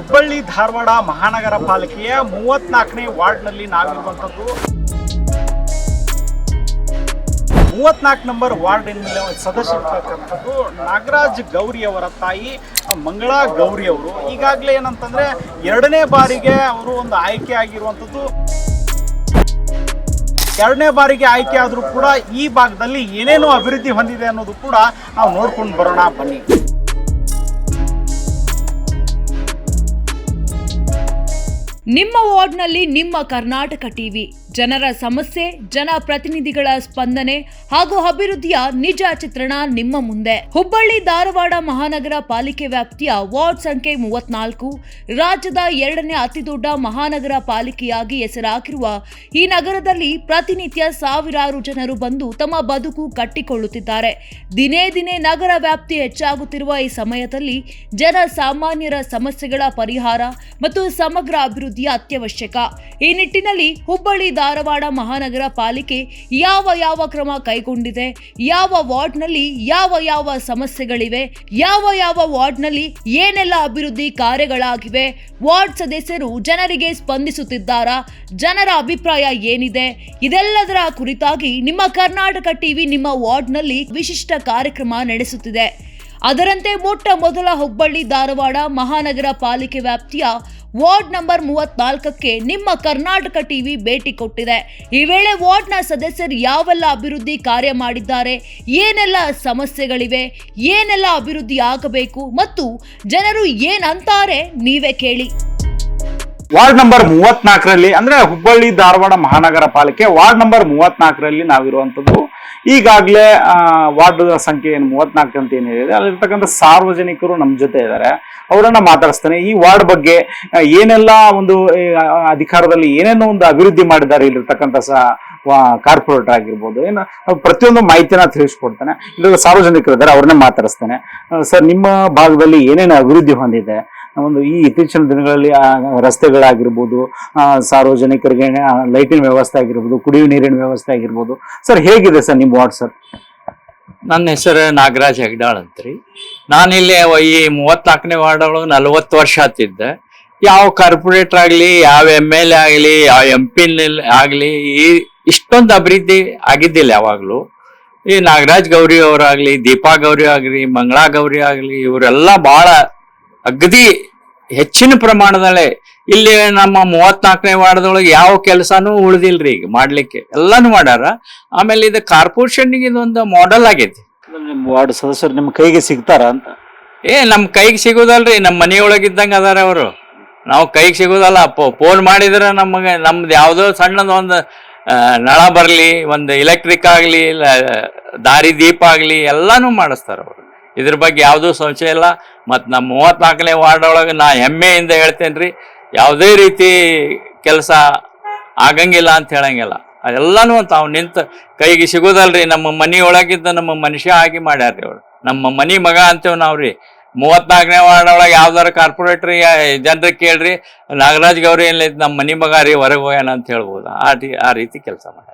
ಹುಬ್ಬಳ್ಳಿ, ಧಾರವಾಡ ಮಹಾನಗರ ಪಾಲಿಕೆಯ ಮೂವತ್ನಾಲ್ಕನೇ ವಾರ್ಡ್ನಲ್ಲಿ ನಾವಿರುವಂಥದ್ದು. ಮೂವತ್ನಾಲ್ಕು ನಂಬರ್ ವಾರ್ಡಿನ ಸದಸ್ಯರಿರ್ತಕ್ಕಂಥದ್ದು ನಾಗರಾಜ್ ಗೌರಿ ಅವರ ತಾಯಿ ಮಂಗಳಾ ಗೌರಿ ಅವರು. ಈಗಾಗಲೇ ಏನಂತಂದ್ರೆ ಎರಡನೇ ಬಾರಿಗೆ ಅವರು ಒಂದು ಆಯ್ಕೆ ಆಗಿರುವಂಥದ್ದು. ಎರಡನೇ ಬಾರಿಗೆ ಆಯ್ಕೆ ಆದರೂ ಕೂಡ ಈ ಭಾಗದಲ್ಲಿ ಏನೇನು ಅಭಿವೃದ್ಧಿ ಹೊಂದಿದೆ ಅನ್ನೋದು ಕೂಡ ನಾವು ನೋಡ್ಕೊಂಡು ಬರೋಣ ಬನ್ನಿ. ನಿಮ್ಮ ವಾರ್ಡ್ನಲ್ಲಿ ನಿಮ್ಮ ಕರ್ನಾಟಕ ಟಿವಿ. ಜನರ ಸಮಸ್ಯೆ ಜನಪ್ರತಿನಿಧಿಗಳ ಸ್ಪಂದನೆ ಹಾಗೂ ಅಭಿವೃದ್ಧಿಯ ನಿಜ ಚಿತ್ರಣ ನಿಮ್ಮ ಮುಂದೆ. ಹುಬ್ಬಳ್ಳಿ ಧಾರವಾಡ ಮಹಾನಗರ ಪಾಲಿಕೆ ವ್ಯಾಪ್ತಿಯ ವಾರ್ಡ್ ಸಂಖ್ಯೆ ಮೂವತ್ನಾಲ್ಕು, ರಾಜ್ಯದ ಎರಡನೇ ಅತಿದೊಡ್ಡ ಮಹಾನಗರ ಪಾಲಿಕೆಯಾಗಿ ಹೆಸರಾಗಿರುವ ಈ ನಗರದಲ್ಲಿ ಪ್ರತಿನಿತ್ಯ ಸಾವಿರಾರು ಜನರು ಬಂದು ತಮ್ಮ ಬದುಕು ಕಟ್ಟಿಕೊಳ್ಳುತ್ತಿದ್ದಾರೆ. ದಿನೇ ದಿನೇ ನಗರ ವ್ಯಾಪ್ತಿ ಹೆಚ್ಚಾಗುತ್ತಿರುವ ಈ ಸಮಯದಲ್ಲಿ ಜನ ಸಾಮಾನ್ಯರ ಸಮಸ್ಯೆಗಳ ಪರಿಹಾರ ಮತ್ತು ಸಮಗ್ರ ಅಭಿವೃದ್ಧಿಯ ಅತ್ಯವಶ್ಯಕ. ಈ ನಿಟ್ಟಿನಲ್ಲಿ ಹುಬ್ಬಳ್ಳಿ, ಧಾರವಾಡ ಮಹಾನಗರ ಪಾಲಿಕೆ ಯಾವ ಯಾವ ಕ್ರಮ ಕೈಗೊಂಡಿದೆ, ಯಾವ ವಾರ್ಡ್ನಲ್ಲಿ ಯಾವ ಯಾವ ಸಮಸ್ಯೆಗಳಿವೆ, ಯಾವ ಯಾವ ವಾರ್ಡ್ನಲ್ಲಿ ಏನೆಲ್ಲ ಅಭಿವೃದ್ಧಿ ಕಾರ್ಯಗಳಾಗಿವೆ, ವಾರ್ಡ್ ಸದಸ್ಯರು ಜನರಿಗೆ ಸ್ಪಂದಿಸುತ್ತಿದ್ದಾರಾ, ಜನರ ಅಭಿಪ್ರಾಯ ಏನಿದೆ, ಇದೆಲ್ಲದರ ಕುರಿತಾಗಿ ನಿಮ್ಮ ಕರ್ನಾಟಕ ಟಿವಿ ನಿಮ್ಮ ವಾರ್ಡ್ನಲ್ಲಿ ವಿಶಿಷ್ಟ ಕಾರ್ಯಕ್ರಮ ನಡೆಸುತ್ತಿದೆ. ಅದರಂತೆ ಮೊಟ್ಟ ಮೊದಲ ಹುಬ್ಬಳ್ಳಿ, ಧಾರವಾಡ ಮಹಾನಗರ ಪಾಲಿಕೆ ವ್ಯಾಪ್ತಿಯ ವಾರ್ಡ್ ನಂಬರ್ ಮೂವತ್ನಾಲ್ಕಕ್ಕೆ ನಿಮ್ಮ ಕರ್ನಾಟಕ ಟಿವಿ ಭೇಟಿ ಕೊಟ್ಟಿದೆ. ಈ ವೇಳೆ ವಾರ್ಡ್ನ ಸದಸ್ಯರು ಯಾವೆಲ್ಲ ಅಭಿವೃದ್ಧಿ ಕಾರ್ಯ ಮಾಡಿದ್ದಾರೆ, ಏನೆಲ್ಲ ಸಮಸ್ಯೆಗಳಿವೆ, ಏನೆಲ್ಲ ಅಭಿವೃದ್ಧಿ ಆಗಬೇಕು ಮತ್ತು ಜನರು ಏನಂತಾರೆ ನೀವೇ ಕೇಳಿ. ವಾರ್ಡ್ ನಂಬರ್ ಮೂವತ್ನಾಲ್ಕರಲ್ಲಿ ಅಂದ್ರೆ ಹುಬ್ಬಳ್ಳಿ ಧಾರವಾಡ ಮಹಾನಗರ ಪಾಲಿಕೆ ವಾರ್ಡ್ ನಂಬರ್ ಮೂವತ್ನಾಲ್ಕರಲ್ಲಿ ನಾವಿರುವಂತದ್ದು ಈಗಾಗಲೇ ವಾರ್ಡ್ ಸಂಖ್ಯೆ ಏನು ಮೂವತ್ನಾಲ್ಕು ಅಂತ ಏನು ಏನಿದೆ ಅಲ್ಲಿರ್ತಕ್ಕಂಥ ಸಾರ್ವಜನಿಕರು ನಮ್ಮ ಜೊತೆ ಇದ್ದಾರೆ ಅವರನ್ನು ಮಾತಾಡಿಸ್ತಾನೆ. ಈ ವಾರ್ಡ್ ಬಗ್ಗೆ ಏನೆಲ್ಲ ಒಂದು ಅಧಿಕಾರದಲ್ಲಿ ಏನೇನೋ ಒಂದು ಅಭಿವೃದ್ಧಿ ಮಾಡಿದ್ದಾರೆ ಇಲ್ಲಿರ್ತಕ್ಕಂಥ ಸ ಕಾರ್ಪೊರೇಟರ್ ಆಗಿರ್ಬೋದು. ಏನು, ಪ್ರತಿಯೊಂದು ಮಾಹಿತಿನ ತಿಳಿಸ್ಕೊಡ್ತಾನೆ. ಇಲ್ಲ ಸಾರ್ವಜನಿಕರು ಇದ್ದಾರೆ ಅವ್ರನ್ನೇ ಮಾತಾಡಿಸ್ತಾನೆ. ಸರ್, ನಿಮ್ಮ ಭಾಗದಲ್ಲಿ ಏನೇನು ಅಭಿವೃದ್ಧಿ ಹೊಂದಿದೆ? ಒಂದು ಈ ಇತ್ತೀಚಿನ ದಿನಗಳಲ್ಲಿ ರಸ್ತೆಗಳಾಗಿರ್ಬೋದು ಸಾರ್ವಜನಿಕರಿಗೆ ಲೈಟಿನ ವ್ಯವಸ್ಥೆ ಆಗಿರ್ಬೋದು, ಕುಡಿಯುವ ನೀರಿನ ವ್ಯವಸ್ಥೆ ಆಗಿರ್ಬೋದು. ಸರ್ ಹೇಗಿದೆ ಸರ್ ನಿಮ್ಮ ವಾರ್ಡ್ ಸರ್ ನನ್ನ ಹೆಸರು ನಾಗರಾಜ್ ಹೆಗ್ಡಾಳ್ ಅಂತ್ರಿ. ನಾನಿಲ್ಲಿ ಈ ಮೂವತ್ನಾಲ್ಕನೇ ವಾರ್ಡ್ ಒಳಗೆ ನಲವತ್ತು ವರ್ಷ ಆತಿದ್ದೆ. ಯಾವ ಕಾರ್ಪೊರೇಟರ್ ಆಗಲಿ, ಯಾವ ಎಂ ಎಲ್ ಎ ಆಗಲಿ, ಯಾವ ಎಂ ಪಿ ಆಗಲಿ, ಈ ಇಷ್ಟೊಂದು ಅಭಿವೃದ್ಧಿ ಆಗಿದ್ದಿಲ್ಲ ಯಾವಾಗಲೂ. ಈ ನಾಗರಾಜ್ ಗೌರಿ ಅವರಾಗ್ಲಿ, ದೀಪಾ ಗೌರಿ ಆಗಲಿ, ಮಂಗಳಾ ಗೌರಿ ಆಗಲಿ, ಇವರೆಲ್ಲ ಭಾಳ ಅಗದಿ ಹೆಚ್ಚಿನ ಪ್ರಮಾಣದಲ್ಲಿ ಇಲ್ಲಿ ನಮ್ಮ ಮೂವತ್ನಾಲ್ಕನೇ ವಾರ್ಡ್ದೊಳಗೆ ಯಾವ ಕೆಲಸನೂ ಉಳಿದಿಲ್ರಿ ಈಗ ಮಾಡ್ಲಿಕ್ಕೆ. ಎಲ್ಲಾನು ಮಾಡ್ಯಾರ. ಆಮೇಲೆ ಇದು ಕಾರ್ಪೊರೇಷನ್ಗೆ ಇದೊಂದು ಮಾಡೆಲ್ ಆಗೈತಿ. ನಿಮ್ಮ ವಾರ್ಡ್ ಸದಸ್ಯರು ನಿಮ್ಮ ಕೈಗೆ ಸಿಗ್ತಾರ ಅಂತ? ಏ ನಮ್ಮ ಕೈಗೆ ಸಿಗೋದಲ್ರಿ. ನಮ್ಮ ಮನೆಯೊಳಗಿದ್ದಂಗ ಅದಾರ ಅವರು. ನಾವು ಕೈಗೆ ಸಿಗೋದಲ್ಲ. ಫೋನ್ ಮಾಡಿದ್ರೆ ನಮಗೆ ನಮ್ದು ಯಾವುದೋ ಸಣ್ಣದ ಒಂದು ನಳ ಬರಲಿ ಒಂದು ಎಲೆಕ್ಟ್ರಿಕ್ ಆಗಲಿ ದಾರಿ ದೀಪ ಆಗಲಿ ಎಲ್ಲಾನು ಮಾಡಿಸ್ತಾರ ಅವರು. ಇದ್ರ ಬಗ್ಗೆ ಯಾವುದೂ ಸಂಶಯ ಇಲ್ಲ. ಮತ್ತು ನಮ್ಮ ಮೂವತ್ನಾಲ್ಕನೇ ವಾರ್ಡ್ ಒಳಗೆ ನಾ ಹೆಮ್ಮೆಯಿಂದ ಹೇಳ್ತೇನೆ ರೀ ಯಾವುದೇ ರೀತಿ ಕೆಲಸ ಆಗಂಗಿಲ್ಲ ಅಂತ ಹೇಳಂಗಿಲ್ಲ. ಅದೆಲ್ಲನೂ ತಾವು ನಿಂತ ಕೈಗೆ ಸಿಗೋದಲ್ರಿ, ನಮ್ಮ ಮನೆಯೊಳಗಿದ್ದ ನಮ್ಮ ಮನುಷ್ಯ ಆಗಿ ಮಾಡ್ಯಾರ್ರಿ ಅವ್ರು. ನಮ್ಮ ಮನೆ ಮಗ ಅಂತೇವೆ ನಾವು ರೀ ಮೂವತ್ನಾಲ್ಕನೇ ವಾರ್ಡ್ ಒಳಗೆ ಯಾವ್ದಾರು ಕಾರ್ಪೊರೇಟ್ರಿ ಜನರಿಗೆ ಕೇಳ್ರಿ, ನಾಗರಾಜ್ ಗೌರಿ ಏನಿಲ್ಲ ನಮ್ಮ ಮನೆ ಮಗ ರೀ, ಹೊರಗೆ ಹೋಗ್ಯಾನ ಅಂತ ಹೇಳ್ಬೋದು. ಆ ರೀ, ಆ ರೀತಿ ಕೆಲಸ ಮಾಡ್ಯಾರ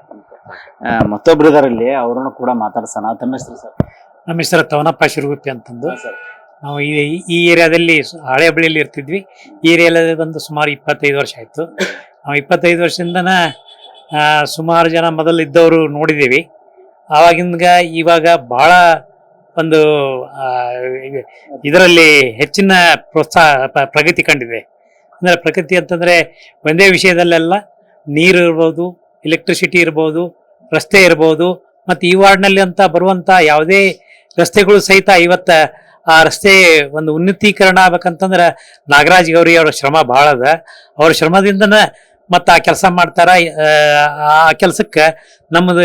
ಮತ್ತೊಬ್ರು ಇದಾರಲ್ಲಿ ಅವ್ರನ್ನು ಕೂಡ ಮಾತಾಡ್ಸೋಣ. ತಮ್ಮ ಹೆಸರು ಸರ್? ನಮ್ಮ ಹೆಸರು ತವನಪ್ಪ ಶಿರುಗುಪ್ಪಿ ಅಂತಂದು. ನಾವು ಈ ಈ ಏರಿಯಾದಲ್ಲಿ ಹಳೆ ಬಳಿಯಲ್ಲಿ ಇರ್ತಿದ್ವಿ. ಈ ಏರಿಯಾದಲ್ಲಿ ಬಂದು ಸುಮಾರು ಇಪ್ಪತ್ತೈದು ವರ್ಷ ಆಯಿತು. ನಾವು ಇಪ್ಪತ್ತೈದು ವರ್ಷದಿಂದನ ಸುಮಾರು ಜನ ಮೊದಲು ಇದ್ದವರು ನೋಡಿದ್ದೀವಿ. ಆವಾಗಿಂದ ಇವಾಗ ಭಾಳ ಒಂದು ಇದರಲ್ಲಿ ಹೆಚ್ಚಿನ ಪ್ರೋತ್ಸಾಹ ಪ್ರಗತಿ ಕಂಡಿದೆ. ಅಂದರೆ ಪ್ರಗತಿ ಅಂತಂದರೆ ಒಂದೇ ವಿಷಯದಲ್ಲೆಲ್ಲ ನೀರು ಇರ್ಬೋದು ಎಲೆಕ್ಟ್ರಿಸಿಟಿ ಇರ್ಬೋದು ರಸ್ತೆ ಇರ್ಬೋದು ಮತ್ತು ಈ ವಾರ್ಡ್ನಲ್ಲಿ ಅಂತ ಬರುವಂಥ ಯಾವುದೇ ರಸ್ತೆಗಳು ಸಹಿತ ಇವತ್ತ ಆ ರಸ್ತೆ ಒಂದು ಉನ್ನತೀಕರಣ ಆಗ್ಬೇಕಂತಂದ್ರೆ ನಾಗರಾಜ್ ಗೌರಿ ಅವರ ಶ್ರಮ ಭಾಳ ಅದ. ಅವ್ರ ಶ್ರಮದಿಂದನ ಮತ್ತು ಆ ಕೆಲಸ ಮಾಡ್ತಾರ. ಆ, ಕೆಲಸಕ್ಕೆ ನಮ್ಮದು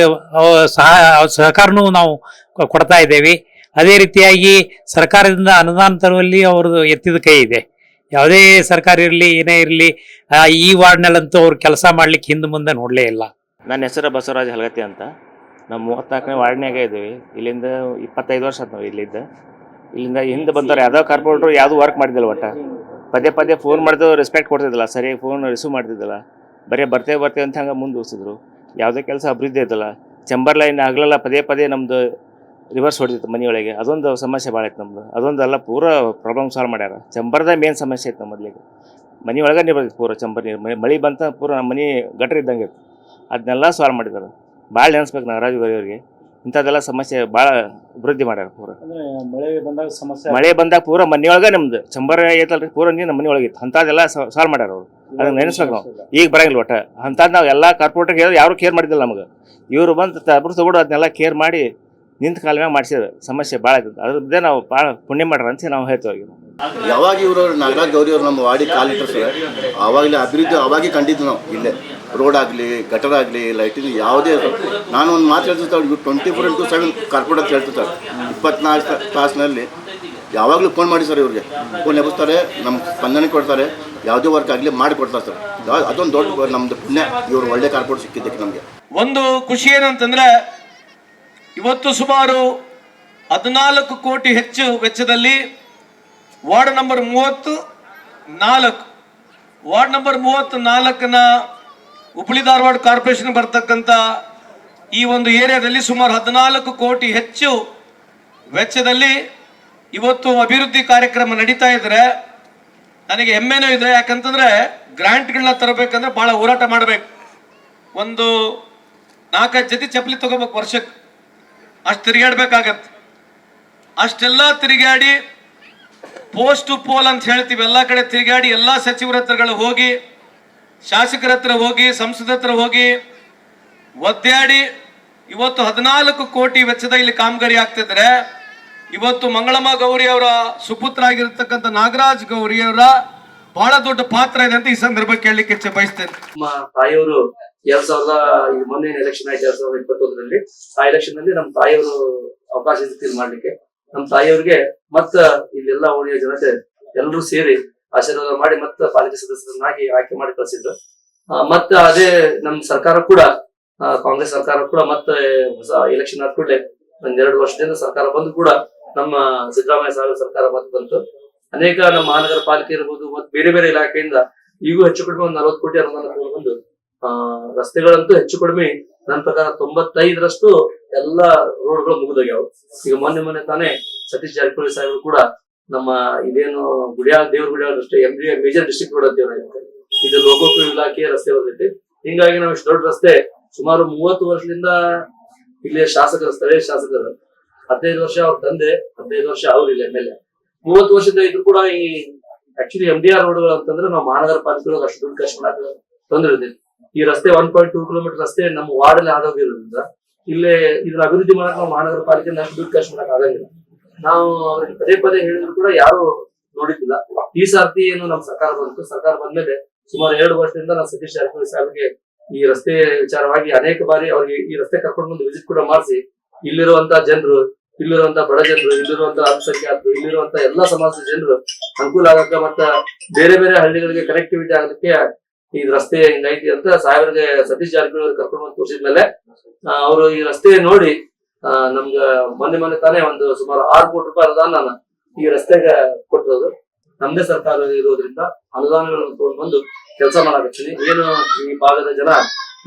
ಸಹ ಸಹಕಾರನೂ ನಾವು ಕೊಡ್ತಾ ಇದ್ದೇವೆ. ಅದೇ ರೀತಿಯಾಗಿ ಸರ್ಕಾರದಿಂದ ಅನುದಾನ ತರುವಲ್ಲಿ ಅವ್ರದ್ದು ಎತ್ತಿದ ಕೈ ಇದೆ. ಯಾವುದೇ ಸರ್ಕಾರ ಇರಲಿ ಏನೇ ಇರಲಿ ಈ ವಾರ್ಡ್ನಲ್ಲಂತೂ ಅವ್ರು ಕೆಲಸ ಮಾಡ್ಲಿಕ್ಕೆ ಹಿಂದೆ ಮುಂದೆ ನೋಡಲೇ ಇಲ್ಲ. ನನ್ನ ಹೆಸರು ಬಸವರಾಜ್ ಹಲಗತಿ ಅಂತ. ನಾವು ಮೂವತ್ನಾಲ್ಕನೇ ವಾರ್ಡ್ನಾಗ ಇದ್ದೀವಿ. ಇಲ್ಲಿಂದ ಇಪ್ಪತ್ತೈದು ವರ್ಷ ಆಯ್ತು ನಾವು ಇಲ್ಲಿದ್ದ. ಇಲ್ಲಿಂದ ಹಿಂದೆ ಬಂದವ್ರು ಯಾವುದೋ ಕಾರ್ಪೊರೇಟ್ರು ಯಾವುದೂ ವರ್ಕ್ ಮಾಡಿದ್ದಿಲ್ಲ ಒಟ್ಟ. ಪದೇ ಪದೇ ಫೋನ್ ಮಾಡಿದ್ರು ರೆಸ್ಪೆಕ್ಟ್ ಕೊಡ್ತಿದ್ದಿಲ್ಲ. ಸರಿ ಫೋನ್ ರಿಸೀವ್ ಮಾಡ್ತಿದ್ದಿಲ್ಲ. ಬರೀ ಬರ್ತೇವೆ ಬರ್ತೇವೆ ಅಂತ ಹಂಗೆ ಮುಂದುವರ್ಸಿದ್ರು. ಯಾವುದೇ ಕೆಲಸ ಅಭಿವೃದ್ಧಿ ಇದ್ದಿಲ್ಲ ಚಂಬರ್ ಲೈನ್ ಆಗಲಲ್ಲ, ಪದೇ ಪದೇ ನಮ್ಮದು ರಿವರ್ಸ್ ಹೊಡಿತಿತ್ತು ಮನೆಯೊಳಗೆ ಅದೊಂದು ಸಮಸ್ಯೆ ಭಾಳ ಐತೆ ನಮ್ದು. ಅದೊಂದೆಲ್ಲ ಪೂರ ಪ್ರಾಬ್ಲಮ್ ಸಾಲ್ವ್ ಮಾಡ್ಯಾರ. ಚಂಬರ್ದ ಮೇನ್ ಸಮಸ್ಯೆ ಐತೆ ನಮ್ಮ ಮೊದಲಿಗೆ. ಮನೆಯೊಳಗೆ ನೀರು ಬರ್ತಿತ್ತು ಪೂರ ಚಂಬರ್ ನೀರು. ಮಳೆ ಬಂತ ಪೂರ ನಮ್ಮ ಮನೆ ಗಟ್ರ ಇದ್ದಂಗೆ ಇತ್ತು. ಅದನ್ನೆಲ್ಲ ಸಾಲ್ವ್ ಮಾಡಿದ್ದಾರೆ ಭಾಳ ನೆನೆಸ್ಬೇಕು ನಾಗರಾಜ್ ಅವರಿಗೆ. ಇಂಥದ್ದೆಲ್ಲ ಸಮಸ್ಯೆ ಭಾಳ ಅಭಿವೃದ್ಧಿ ಮಾಡ್ಯಾರ ಪೂರ. ಅಂದ್ರೆ ಮಳೆ ಬಂದಾಗ ಸಮಸ್ಯೆ ಮಳೆ ಬಂದಾಗ ಪೂರ ಮನೆಯೊಳಗೆ ನಮ್ದು ಚಂಬರ್ ಐತಲ್ರಿ ಪೂರ ನೀರು ನಮ್ಮ ಮನೆಯೊಳಗೆ ಇತ್ತು. ಅಂಥದ್ದೆಲ್ಲ ಸಾಲ್ವ್ ಮಾಡ್ಯಾರ ಅವರು. ಅದನ್ನ ನೆನೆಸ್ಬೇಕು ನಾವು. ಈಗ ಬರಂಗಿಲ್ಲ ಒಟ್ಟ. ಅಂಥದ್ದು ನಾವು ಎಲ್ಲ ಕಾರ್ಪೊರೇಟರ್ ಹೇಳಿದ್ರೆ ಯಾರು ಕೇರ್ ಮಾಡಿದ್ದಿಲ್ಲ ನಮಗೆ. ಇವರು ಬಂದು ತಬ್ರು ತಗೊಂಡು ಅದನ್ನೆಲ್ಲ ಕೇರ್ ಮಾಡಿ ನಿಂತ ಕಾಲ ಮ್ಯಾಗ ಮಾಡಿಸಿದ್ರು. ಸಮಸ್ಯೆ ಭಾಳ ಆಯ್ತದ ಅದ್ರದ್ದೇ ನಾವು ಭಾಳ ಪುಣ್ಯ ಮಾಡ್ರ ಅಂತ ನಾವು ಹೇಳ್ತೀವಿ. ಯಾವಾಗ ಇವರು ನಾಗರಾಜ್ ಗೌರಿ ಅವರು ನಮ್ಮ ವಾಡಿ ಕಾಲಿಟ್ಟರು ಸರ್ ಆವಾಗಲೇ ಅಭಿವೃದ್ಧಿ ಅವಾಗೇ ಕಂಡಿದ್ದು ನಾವು ಇಲ್ಲೇ. ರೋಡ್ ಆಗಲಿ ಗಟರ್ ಆಗಲಿ ಲೈಟಿಂಗ್ ಯಾವುದೇ ನಾನು ಒಂದು ಮಾತು ಹೇಳ್ತಿರ್ತಾರೆ ಇವ್ರು twenty four into seven corporate ಅಂತ ಹೇಳ್ತಿರ್ತಾರೆ ಇಪ್ಪತ್ನಾಲ್ಕು ತಾಸಿನಲ್ಲಿ ಯಾವಾಗಲೂ ಫೋನ್ ಮಾಡಿ ಸರ್ ಇವ್ರಿಗೆ. ಫೋನ್ ಎಬ್ಬಿಸ್ತಾರೆ ನಮ್ಮ ಸ್ಪಂದನೆ ಕೊಡ್ತಾರೆ ಯಾವುದೇ ವರ್ಕ್ ಆಗಲಿ ಮಾಡಿ ಕೊಡ್ತಾರೆ ಸರ್ ಅದೊಂದು ದೊಡ್ಡ ನಮ್ಮದು ಪುಣ್ಯ ಇವರು ಒಳ್ಳೆ ಕಾರ್ಪೊರೇಟ್ ಸಿಕ್ಕಿದ್ದಕ್ಕೆ ನಮಗೆ. ಒಂದು ಖುಷಿ ಏನಂತಂದ್ರೆ ಇವತ್ತು ಸುಮಾರು ಹದಿನಾಲ್ಕು ಕೋಟಿ ಹೆಚ್ಚು ವೆಚ್ಚದಲ್ಲಿ ವಾರ್ಡ್ ನಂಬರ್ ಮೂವತ್ತು ನಾಲ್ಕು. ವಾರ್ಡ್ ನಂಬರ್ ಮೂವತ್ತು ನಾಲ್ಕನ ಹುಬ್ಳಿ ಧಾರವಾಡ ಕಾರ್ಪೊರೇಷನ್ ಬರ್ತಕ್ಕಂಥ ಈ ಒಂದು ಏರಿಯಾದಲ್ಲಿ ಸುಮಾರು ಹದಿನಾಲ್ಕು ಕೋಟಿ ಹೆಚ್ಚು ವೆಚ್ಚದಲ್ಲಿ ಇವತ್ತು ಅಭಿವೃದ್ಧಿ ಕಾರ್ಯಕ್ರಮ ನಡೀತಾ ಇದ್ರೆ ನನಗೆ ಹೆಮ್ಮೆನೂ ಇದೆ. ಯಾಕಂತಂದ್ರೆ ಗ್ರಾಂಟ್ಗಳನ್ನ ತರಬೇಕಂದ್ರೆ ಬಹಳ ಹೋರಾಟ ಮಾಡಬೇಕು. ಒಂದು ನಾಲ್ಕೈದು ಜೊತೆ ಚಪ್ಪಲಿ ತಗೋಬೇಕು ವರ್ಷಕ್ಕೆ. ಅಷ್ಟು ತಿರುಗಾಡ್ಬೇಕಾಗತ್ತೆ ಅಷ್ಟೆಲ್ಲ ತಿರುಗಾಡಿ ಪೋಸ್ಟ್ ಪೋಲ್ ಅಂತ ಹೇಳ್ತೀವಿ, ಎಲ್ಲ ಕಡೆ ತಿರುಗಾಡಿ ಎಲ್ಲ ಸಚಿವರ ಹತ್ರಗಳು ಹೋಗಿ, ಶಾಸಕರ ಹತ್ರ ಹೋಗಿ, ಸಂಸದ ಹತ್ರ ಹೋಗಿ, ಒದ್ದಾಡಿ, ಇವತ್ತು ಹದಿನಾಲ್ಕು ಕೋಟಿ ವೆಚ್ಚದ ಇಲ್ಲಿ ಕಾಮಗಾರಿ ಆಗ್ತಿದ್ರೆ, ಇವತ್ತು ಮಂಗಳಮ್ಮ ಗೌರಿ ಅವರ ಸುಪುತ್ರ ಆಗಿರತಕ್ಕಂಥ ನಾಗರಾಜ್ ಗೌರಿ ಅವರ ಬಹಳ ದೊಡ್ಡ ಪಾತ್ರ ಇದೆ ಅಂತ ಈ ಸಂದರ್ಭಕ್ಕೆ ಕೇಳಲಿಕ್ಕೆ ಇಚ್ಛೆ ಬಯಸ್ತೇನೆ. ನಮ್ಮ ತಾಯಿಯವರು ಎರಡ್ ಸಾವಿರದ ಮೊನ್ನೆ ಎಲೆಕ್ಷನ್ ಆಯ್ತು ಎರಡ್ ಸಾವಿರದ ಇಪ್ಪತ್ತೊಂದರಲ್ಲಿ. ಆ ಎಲೆಕ್ಷನ್ನಲ್ಲಿ ನಮ್ಮ ತಾಯಿಯವರು ಅವಕಾಶ ಸಿಕ್ಕಿದ್ ಮಾಡ್ಲಿಕ್ಕೆ ನಮ್ಮ ತಾಯಿಯವ್ರಿಗೆ ಮತ್ತ ಇಲ್ಲೆಲ್ಲ ಓಣಿಯ ಜನತೆ ಎಲ್ಲರೂ ಸೇರಿ ಆಶೀರ್ವಾದ ಮಾಡಿ ಮತ್ತ ಪಾಲಿಕೆ ಸದಸ್ಯರನ್ನಾಗಿ ಆಯ್ಕೆ ಮಾಡಿ ಕಳಿಸಿದ್ರು. ಮತ್ತ ಅದೇ ನಮ್ಮ ಸರ್ಕಾರ ಕೂಡ ಕಾಂಗ್ರೆಸ್ ಸರ್ಕಾರ ಕೂಡ ಮತ್ತೆ ಹೊಸ ಎಲೆಕ್ಷನ್ ಆದ ಕೂಡಲೇ ಒಂದೆರಡು ವರ್ಷದಿಂದ ಸರ್ಕಾರ ಬಂದು ಕೂಡ ನಮ್ಮ ಸಿದ್ದರಾಮಯ್ಯ ಸಾಹೇಬ್ ಸರ್ಕಾರ ಮತ್ತೆ ಬಂತು. ಅನೇಕ ನಮ್ಮ ಮಹಾನಗರ ಪಾಲಿಕೆ ಇರ್ಬೋದು ಮತ್ತೆ ಬೇರೆ ಬೇರೆ ಇಲಾಖೆಯಿಂದ ಈಗೂ ಹೆಚ್ಚು ಕಡಿಮೆ ಒಂದು ನಲವತ್ತು ಕೋಟಿ ಅನುದಾನ ತಗೊಂಡು ಆ, ರಸ್ತೆಗಳಂತೂ ಹೆಚ್ಚು ಕಡಿಮೆ. ನನ್ನ ಪ್ರಕಾರ ತೊಂಬತ್ತೈದರಷ್ಟು ಎಲ್ಲ ರೋಡ್ಗಳು ಮುಗಿದೋಗ್ಯಾವ. ಈಗ ಮೊನ್ನೆ ಮೊನ್ನೆ ತಾನೇ ಸತೀಶ್ ಜಾರಕಿಹೊಳಿ ಸಾಹೇಬರು ಕೂಡ ನಮ್ಮ ಇದೇನು ಗುಡಿಯಾ ದೇವ್ರ ಗುಡಿಯಾಳ ರಸ್ತೆ M B major district road ಅಂತ ನಾವು ಇದು ಲೋಕೋಪಯೋಗಿ ಇಲಾಖೆಯ ರಸ್ತೆ ಬರ್ತೈತಿ. ಹಿಂಗಾಗಿ ನಾವು ಇಷ್ಟು ದೊಡ್ಡ ರಸ್ತೆ ಸುಮಾರು ಮೂವತ್ತು ವರ್ಷದಿಂದ ಇಲ್ಲಿ ಶಾಸಕರು, ಸ್ಥಳೀಯ ಶಾಸಕರು ಹದಿನೈದು ವರ್ಷ ಅವ್ರ ತಂದೆ, ಹದಿನೈದು ವರ್ಷ ಅವ್ರು ಇಲ್ಲಿ ಎಂ ಎಲ್ ಎ ಮೂವತ್ತು ವರ್ಷದಿಂದ ಇದ್ರು ಕೂಡ ಈ ಆಕ್ಚುಲಿ ಎಂ ಡಿ ಆರ್ ರೋಡ್ಗಳು ಅಂತಂದ್ರೆ ನಾವು ಮಹಾನಗರ ಪಾಲಿಕೆಗಳು ಅಷ್ಟು ದುಡ್ಡು ಖರ್ಚು ಮಾಡಕ್ಕೆ ತೊಂದರೆ ಇದೆ ಈ ರಸ್ತೆ ಒನ್ ಪಾಯಿಂಟ್ ಟೂ ಕಿಲೋಮೀಟರ್ ರಸ್ತೆ ನಮ್ಮ ವಾರ್ಡ್ ಅಲ್ಲಿ ಆಗೋಗಿರೋದ್ರಿಂದ ಇಲ್ಲೇ ಇದನ್ನ ಅಭಿವೃದ್ಧಿ ಮಾಡಕ್ ನಾವು ಮಹಾನಗರ ಪಾಲಿಕೆ ಅಷ್ಟು ದುಡ್ಡು ಖರ್ಚು ಮಾಡಕ್ ಆಗಂಗಿಲ್ಲ. ನಾವು ಅವ್ರಿಗೆ ಪದೇ ಪದೇ ಹೇಳಿದ್ರು ಕೂಡ ಯಾರು ನೋಡಿದ್ದಿಲ್ಲ. ಈ ಸರ್ತಿ ಏನು ನಮ್ಮ ಸರ್ಕಾರ ಬಂತು. ಸರ್ಕಾರ ಬಂದ್ಮೇಲೆ ಸುಮಾರು ಎರಡು ವರ್ಷದಿಂದ ನಾವು ಸತೀಶ್ ಜಾರಕಿಹೊಳಿ ಸಾಹೇಬ್ಗೆ ಈ ರಸ್ತೆ ವಿಚಾರವಾಗಿ ಅನೇಕ ಬಾರಿ ಅವ್ರಿಗೆ ಈ ರಸ್ತೆ ಕರ್ಕೊಂಡು ಬಂದು ವಿಸಿಟ್ ಕೂಡ ಮಾಡಿಸಿ ಇಲ್ಲಿರುವಂತ ಜನರು ಇಲ್ಲಿರುವಂತ ಬಡ ಜನರು, ಇಲ್ಲಿರುವಂತ ಅಲ್ಪಸಂಖ್ಯಾತರು ಇಲ್ಲಿರುವಂತ ಎಲ್ಲಾ ಸಮಾಜದ ಜನರು ಅನುಕೂಲ ಆಗಕ್ಕ ಮತ್ತ ಬೇರೆ ಬೇರೆ ಹಳ್ಳಿಗಳಿಗೆ ಕನೆಕ್ಟಿವಿಟಿ ಆಗಲಿಕ್ಕೆ ಈ ರಸ್ತೆ ಹಿಂಗೈತಿ ಅಂತ ಸಾವಿರದ ಸತೀಶ್ ಜಾರಕಿಹೊಳಿ ಅವರು ಕರ್ಕೊಂಡು ಬಂದು ತೋರಿಸಿದ್ಮೇಲೆ ಅವರು ಈ ರಸ್ತೆ ನೋಡಿ ನಮ್ಗ ಮೊನ್ನೆ ಮೊನ್ನೆ ತಾನೇ ಒಂದು ಸುಮಾರು ಆರು ಕೋಟಿ ರೂಪಾಯಿ ಅನುದಾನ ಈ ರಸ್ತೆಗೆ ಕೊಟ್ಟಿರೋದು. ನಮ್ದೇ ಸರ್ಕಾರ ಇರೋದ್ರಿಂದ ಅನುದಾನಗಳನ್ನು ತಗೊಂಡು ಬಂದು ಕೆಲಸ ಮಾಡಕತ್ತೀನಿ. ಏನು ಈ ಭಾಗದ ಜನ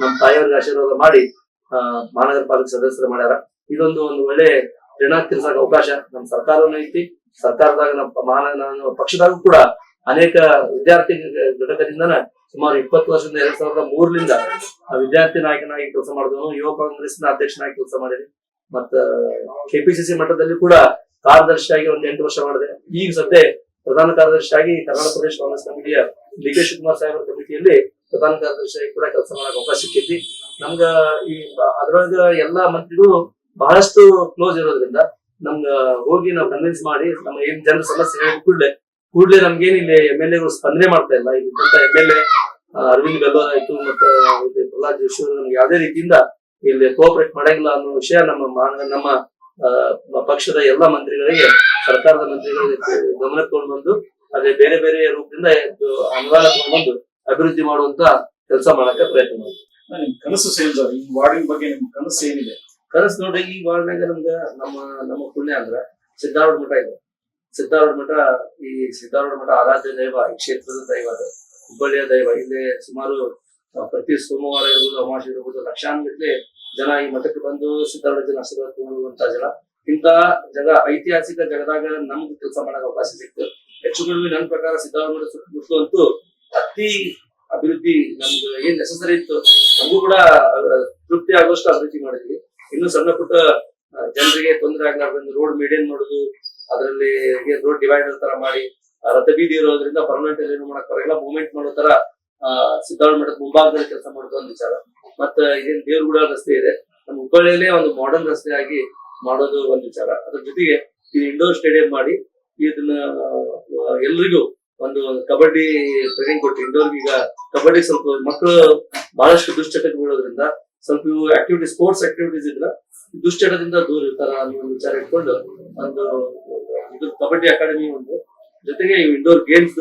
ನಮ್ಮ ತಾಯಿಯವ್ರಿಗೆ ಆಶೀರ್ವಾದ ಮಾಡಿ ಮಹಾನಗರ ಪಾಲಿಕೆ ಸದಸ್ಯರು ಮಾಡ್ಯಾರ. ಇದೊಂದು ಒಂದು ಒಳ್ಳೆ ಋಣ ತೀರ್ಸಕ್ ಅವಕಾಶ ನಮ್ಮ ಸರ್ಕಾರನೂ ಐತಿ. ಸರ್ಕಾರದಾಗ ನಮ್ಮ ಮಹಾನ ಪಕ್ಷದಾಗೂ ಕೂಡ ಅನೇಕ ವಿದ್ಯಾರ್ಥಿ ಘಟಕದಿಂದನ ಸುಮಾರು ಇಪ್ಪತ್ತು ವರ್ಷದಿಂದ ಎರಡ್ ಸಾವಿರದ ಮೂರರಿಂದ ವಿದ್ಯಾರ್ಥಿ ನಾಯಕನಾಗಿ ಕೆಲಸ ಮಾಡಿದವನು, ಯುವ ಕಾಂಗ್ರೆಸ್ನ ಅಧ್ಯಕ್ಷನಾಗಿ ಕೆಲಸ ಮಾಡಿದೆ. ಮತ್ತ ಕೆಪಿಸಿಸಿ ಮಟ್ಟದಲ್ಲಿ ಕೂಡ ಕಾರ್ಯದರ್ಶಿಯಾಗಿ ಒಂದ್ ಎಂಟು ವರ್ಷ ಮಾಡಿದೆ. ಈಗ ಸದ್ಯ ಪ್ರಧಾನ ಕಾರ್ಯದರ್ಶಿಯಾಗಿ ಕರ್ನಾಟಕ ಪ್ರದೇಶ ಕಾಂಗ್ರೆಸ್ ಕಮಿಟಿಯ ಡಿ ಕೆ ಶಿವಕುಮಾರ್ ಸಾಹೇಬರ ಕಮಿಟಿಯಲ್ಲಿ ಪ್ರಧಾನ ಕಾರ್ಯದರ್ಶಿಯಾಗಿ ಕೂಡ ಕೆಲಸ ಮಾಡಕ್ ಅವಕಾಶ ಸಿಕ್ಕೈತಿ ನಮ್ಗ ಈ, ಅದ್ರೊಳಗ ಎಲ್ಲಾ ಮಂತ್ರಿಗಳು ಬಹಳಷ್ಟು ಕ್ಲೋಸ್ ಇರೋದ್ರಿಂದ ನಮ್ಗ ಹೋಗಿ ನಾವು ಕನ್ವಿನ್ಸ್ ಮಾಡಿ ನಮ್ಮ ಏನ್ ಜನರ ಸಮಸ್ಯೆ ಹೇಳಿ ಕೂಡಲೇ ಕೂಡಲೇ ನಮ್ಗೇನ್ ಇಲ್ಲಿ ಎಂ ಎಲ್ ಎಗಳು ಸ್ಪಂದನೆ ಮಾಡ್ತಾ ಇಲ್ಲ. ಇಲ್ಲಿ M L A Aravind Bellur ಆಯ್ತು ಮತ್ತೆ ಪ್ರಹ್ಲಾದ್ ಜೋಶಿ ಅವರು ನಮ್ಗೆ ಯಾವುದೇ ರೀತಿಯಿಂದ ಇಲ್ಲಿ ಕೋಆಪರೇಟ್ ಮಾಡಂಗಿಲ್ಲ ಅನ್ನೋ ವಿಷಯ ನಮ್ಮ ನಮ್ಮ ಪಕ್ಷದ ಎಲ್ಲಾ ಮಂತ್ರಿಗಳಿಗೆ, ಸರ್ಕಾರದ ಮಂತ್ರಿಗಳಿಗೆ ಗಮನ ತಗೊಂಡು ಬಂದು ಅದೇ ಬೇರೆ ಬೇರೆ ರೂಪದಿಂದ ಅನುದಾನ ತಗೊಂಡ್ಬಂದು ಅಭಿವೃದ್ಧಿ ಮಾಡುವಂತ ಕೆಲಸ ಮಾಡಕ್ಕೆ ಪ್ರಯತ್ನ ನಿಮ್ ಕನಸು ಸೇಲ್ ಸರ್ ಈ ವಾರ್ಡಿನ ಬಗ್ಗೆ ನಿಮ್ ಕನಸು ಏನಿದೆ? ಕನಸ್ ನೋಡ್ರಿ ಈ ವಾರ್ಡ್ನಾಗ ನಮ್ಗ ನಮ್ಮ ನಮ್ಮ ಪುಣ್ಯ ಅಂದ್ರ ಸಿದ್ಧಾರೂಢ ಮಠ ಇದೆ. ಸಿದ್ದಾರೂಢ ಮಠ, ಈ ಸಿದ್ಧಾರೂಢ ಮಠ ಆರಾಧ್ಯ ದೈವ, ಈ ಕ್ಷೇತ್ರದ ದೈವ ಅದು. ಹುಬ್ಬಳ್ಳಿಯ ದೈವ, ಇಲ್ಲಿ ಸುಮಾರು ಪ್ರತಿ ಸೋಮವಾರ ಇರ್ಬೋದು, ಅಮಾವಾಸ್ಯೆ ಇರ್ಬೋದು ಲಕ್ಷಾಂಗಟ್ಲೆ ಜನ ಈ ಮಠಕ್ಕೆ ಬಂದು ಸಿದ್ಧಾರೂಢ ಜನ ಆಶೀರ್ವಾದ ಜನ. ಇಂತಹ ಜಗ, ಐತಿಹಾಸಿಕ ಜಗದಾಗ ನಮ್ಗೆ ಕೆಲಸ ಮಾಡಕ್ ಅವಕಾಶ ಸಿಕ್ತು. ಹೆಚ್ಚು ಕಡಿಮೆ ನನ್ನ ಪ್ರಕಾರ ಸಿದ್ಧಾರೂಢ ಸುತ್ತಮುತ್ತಲು ಅಂತೂ ಅತಿ ಅಭಿವೃದ್ಧಿ ನಮ್ಗೆ ಏನ್ ನೆಸಸರಿ ಇತ್ತು, ನಮಗೂ ಕೂಡ ತೃಪ್ತಿ ಆಗುವಷ್ಟು ಅಭಿವೃದ್ಧಿ ಮಾಡಿದ್ವಿ. ಇನ್ನು ಸಣ್ಣ ಪುಟ್ಟ ಜನರಿಗೆ ತೊಂದರೆ ಆಗ್ಲಾರ್ದಂಗೆ ರೋಡ್ ಮೀಡಿಯನ್ ಮಾಡೋದು, ಅದರಲ್ಲಿ ರೋಡ್ ಡಿವೈಡರ್ ತರ ಮಾಡಿ ರಥ ಬೀದಿ ಇರೋದ್ರಿಂದ ಪರ್ಮನೆಂಟ್ ಏನು ಮಾಡಕ್ ಮೂವ್ಮೆಂಟ್ ಮಾಡೋ ತರ ಸಿದ್ದಾಳ್ ಮಠದ ಮುಂಭಾಗದಲ್ಲಿ ಕೆಲಸ ಮಾಡೋದು ಒಂದು ವಿಚಾರ. ಮತ್ತ ಏನ್ ದೇವ್ರಗುಡ ರಸ್ತೆ ಇದೆ, ನಮ್ಮ ಹುಬ್ಬಳ್ಳಿಯಲ್ಲೇ ಒಂದು ಮಾಡರ್ನ್ ರಸ್ತೆ ಆಗಿ ಮಾಡೋದು ಒಂದು ವಿಚಾರ. ಅದ್ರ ಜೊತೆಗೆ ಈ ಇಂಡೋರ್ ಸ್ಟೇಡಿಯಂ ಮಾಡಿ, ಇದನ್ನ ಎಲ್ರಿಗೂ ಒಂದು ಕಬಡ್ಡಿ ಟ್ರೈನಿಂಗ್ ಕೊಟ್ಟು ಇಂಡೋರ್ಗೆ ಈಗ ಕಬಡ್ಡಿ ಸ್ವಲ್ಪ ಮಕ್ಕಳು ಬಹಳಷ್ಟು ದುಶ್ಚಟಕ್ಕೆ ಬೀಳೋದ್ರಿಂದ ಸ್ವಲ್ಪ ಇವು ಆಕ್ಟಿವಿಟಿ ಸ್ಪೋರ್ಟ್ಸ್ ಆಕ್ಟಿವಿಟೀಸ್ ಇದ್ರ ದುಶ್ಚಟದಿಂದ ದೂರ ಇರ್ತಾರ ಅನ್ನೋ ವಿಚಾರ ಇಟ್ಕೊಂಡು ಒಂದು ಇದು ಕಬಡ್ಡಿ ಅಕಾಡೆಮಿ ಒಂದು ಜೊತೆಗೆ ಇಂಡೋರ್ ಗೇಮ್ಸ್